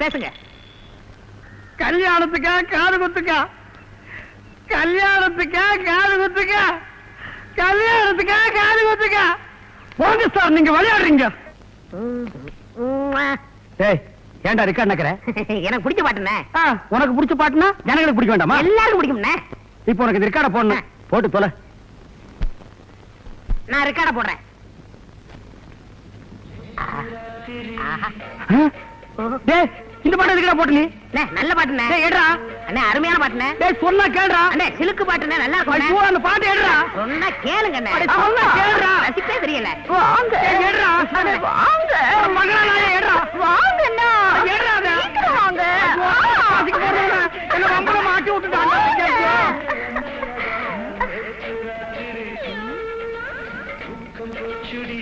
பேசுங்க. கல்யாணத்துக்கா காது குத்துக்கா? கல்யாணத்துக்கா காது குத்துக்கா? கல்யாணத்துக்கா காது குத்துக்கா? போங்க சார் நீங்க விளையாடுறீங்க. ஏய் ஏன்டா ரெக்கார்ட் நக்கற? எனக்கு பிடிச்ச பாட்டுண்ணே. ஆ, உனக்கு பிடிச்ச பாட்டுனா ஜனங்களுக்கு பிடிக்க வேண்டாமா? எல்லாருக்கும் பிடிக்கும்ண்ணே. இப்போ உனக்கு இந்த ரெக்கார்ட போடணும். போட்டு தொலை. நான் ரெக்கார்ட போடுறேன்? டேய் இந்த பாட்டு எதுக்குடா போட்டு நீ? நல்ல பாட்டுனே டேய் அண்ணே அருமையான பாட்டுனே டேய் சொன்னா கேளுடா. அண்ணே சிலுக்கு பாட்டுனே நல்லா இருக்கும் ஐயோ அந்த பாட்டு எடுடா சொன்னா கேளுங்க அண்ணே சொன்னா கேளுடா. ரசிக்கவே தெரியல வாங்க. எடுடா அண்ணே வாங்க. மகனா நான் எடுடா வாங்க அண்ணா எடுடா அண்ணே. வாங்க. அதுக்கு போறேன் என்ன ரொம்ப மாட்டி விட்டுட்டாங்க சுடி